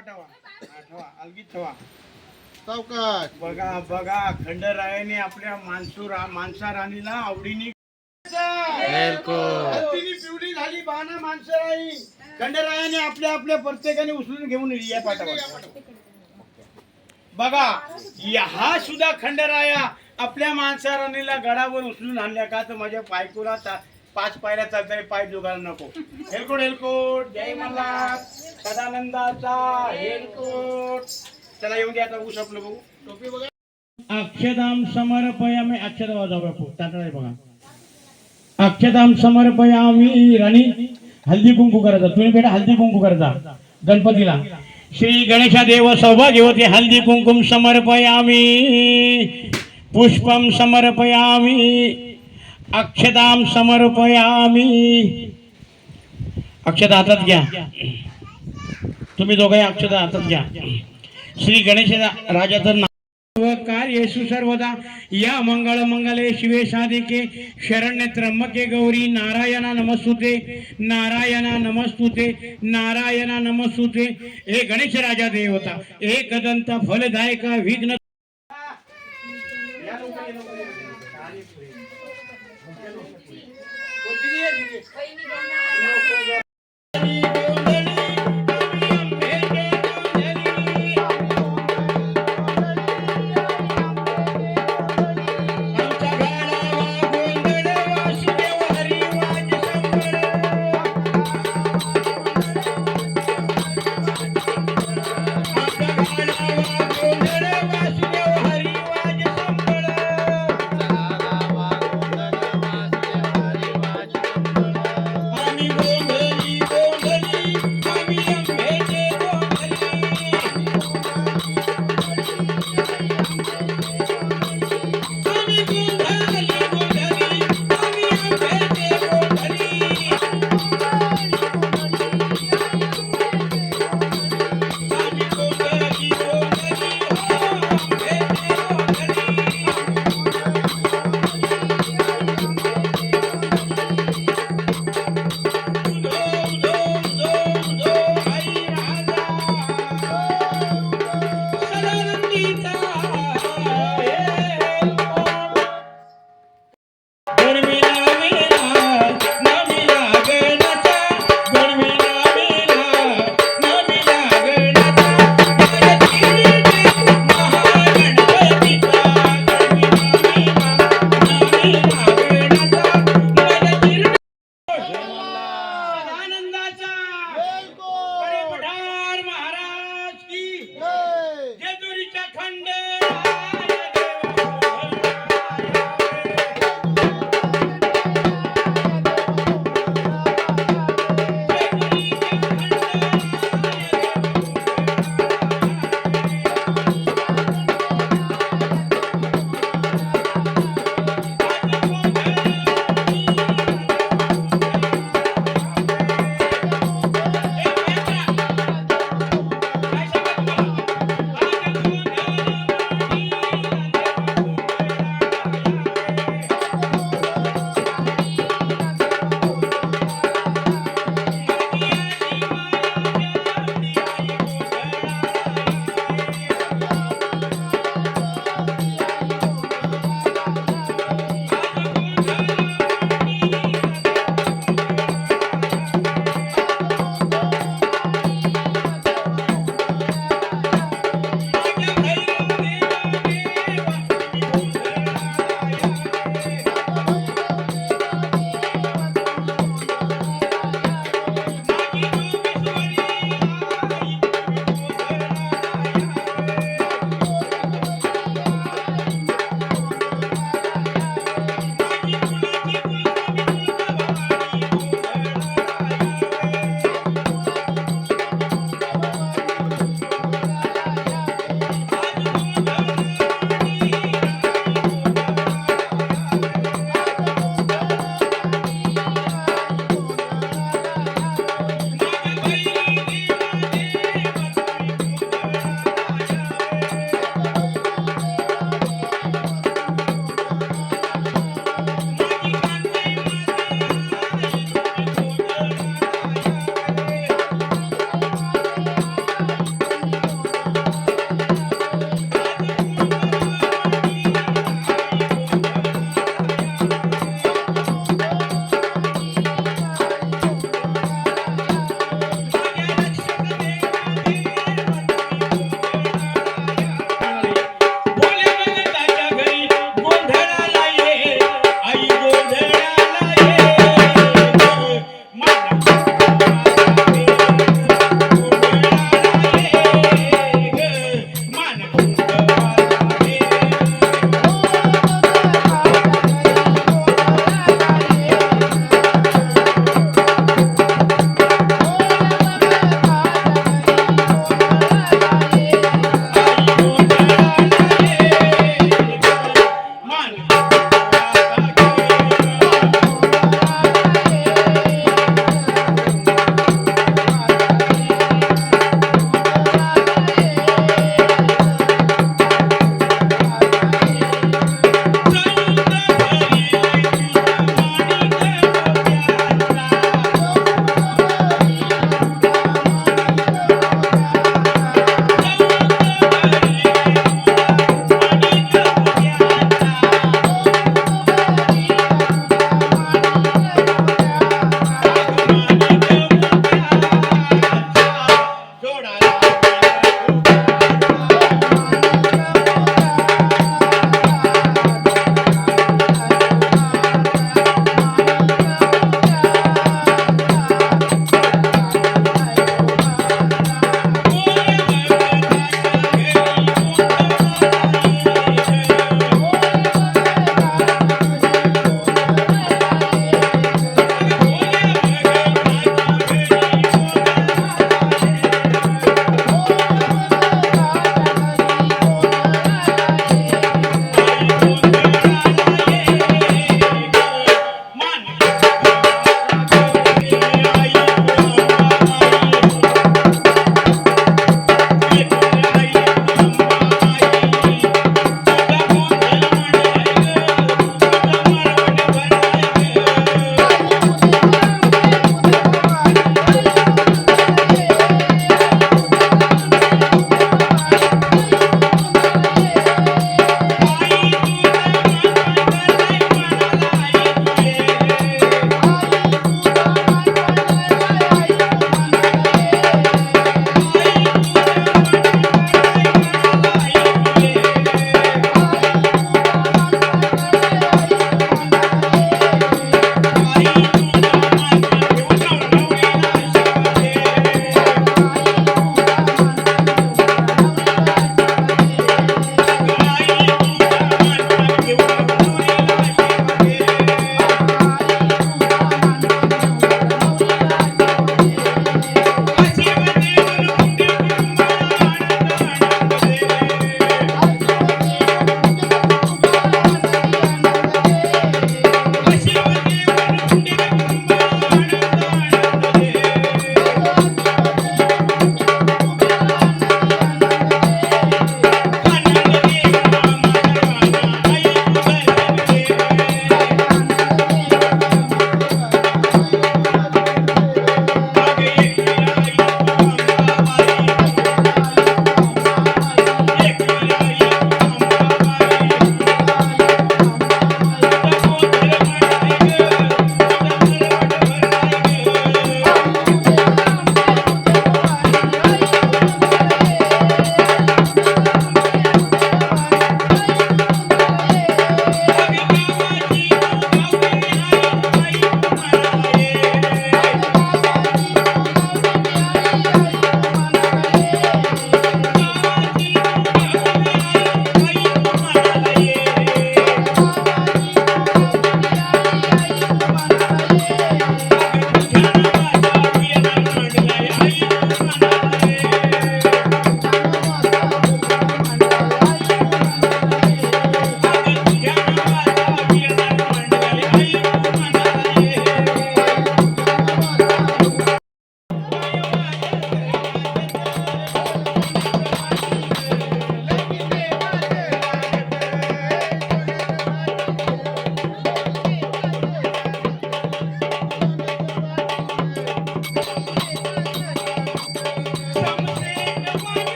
ठेवा हा, ठेवा अलगीत ठेवा. सावकाश. बघा बघा खंडरायाने आपल्या माणसूर माणसा राणीला आवडीने हत्तीनी पिवळी झाली बाणा माणसराई खंडरायाने आपल्या आपल्या प्रत्येकाने उचलून घेऊन या पाठवा. बघा या- हा सुद्धा खंडराया आपल्या माणसा राणीला गडावर उचलून आणल्या का? तर माझ्या बायकोला ता- पाच पायऱ्या चालता पाय जोगायला नको. हेलकोट हेलकोट. जय मल्हार. सदानंदाचा हेलकोट चला येऊन द्या आता ऊस बघू. टोपी बघा. अक्षदाम समर्पयामी अक्षदा वाजवा बापू बघा. अक्षदाम समर्पयामी राणी हल्दी कुंकू करायचा तुम्ही बेटा हल्दी कुंकू करायचा गणपतीला. श्री गणेशा देव सौभाग्यवती हल्दी कुंकुम समर्पयामी पुष्पम समर्पयामी अक्षदाम समर्पयामी अक्षता हातात घ्या. तुम्ही दोघे अक्षता हातात घ्या. श्री गणेश राजाचं नाव. कार्य सर्वदा. या मंगळ मंगले शिवे साधिके. शरण्य त्र्यंबके गौरी. नारायणा नमस्तुते. नारायणा नमस्तुते. नारायणा नमस्तुते. हे गणेश राजा देवता. एक दंत फलदायक विघ्न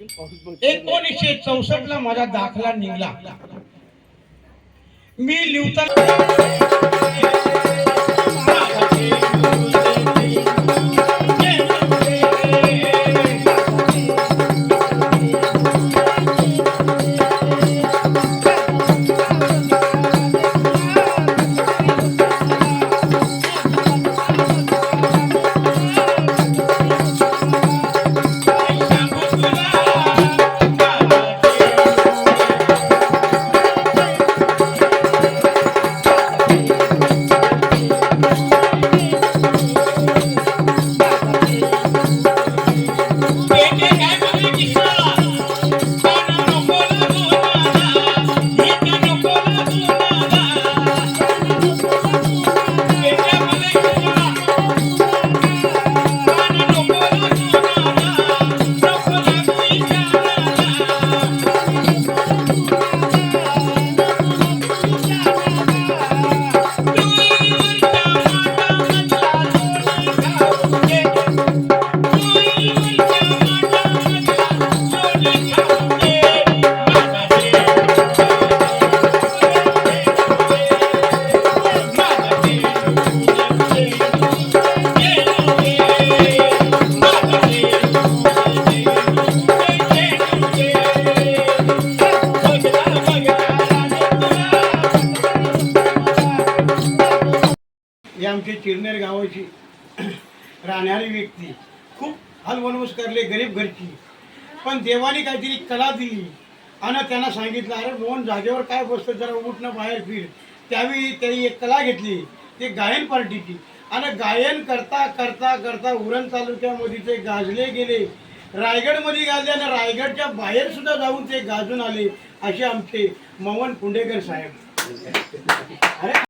एकोणीसशे चौसष्ट ला माझा दाखला निघाला. मी लिहिता आमची चिरनेर गावाची राहणारी व्यक्ती. खूप हलवणूस करले गरीब घरची. पण देवाने काहीतरी कला दिली. आणि त्यांना सांगितलं अरे मोहन जागेवर काय बसतं? जरा उठणं बाहेर फिर. त्यावेळी त्यांनी एक कला घेतली. ते गायन पार्टीची. आणि गायन करता करता करता उरण तालुक्यामध्ये ते गाजले गेले. रायगडमध्ये गाजले आणि रायगडच्या बाहेर सुद्धा जाऊन ते गाजून आले असे आमचे मवन पुंडेकर साहेब. अरे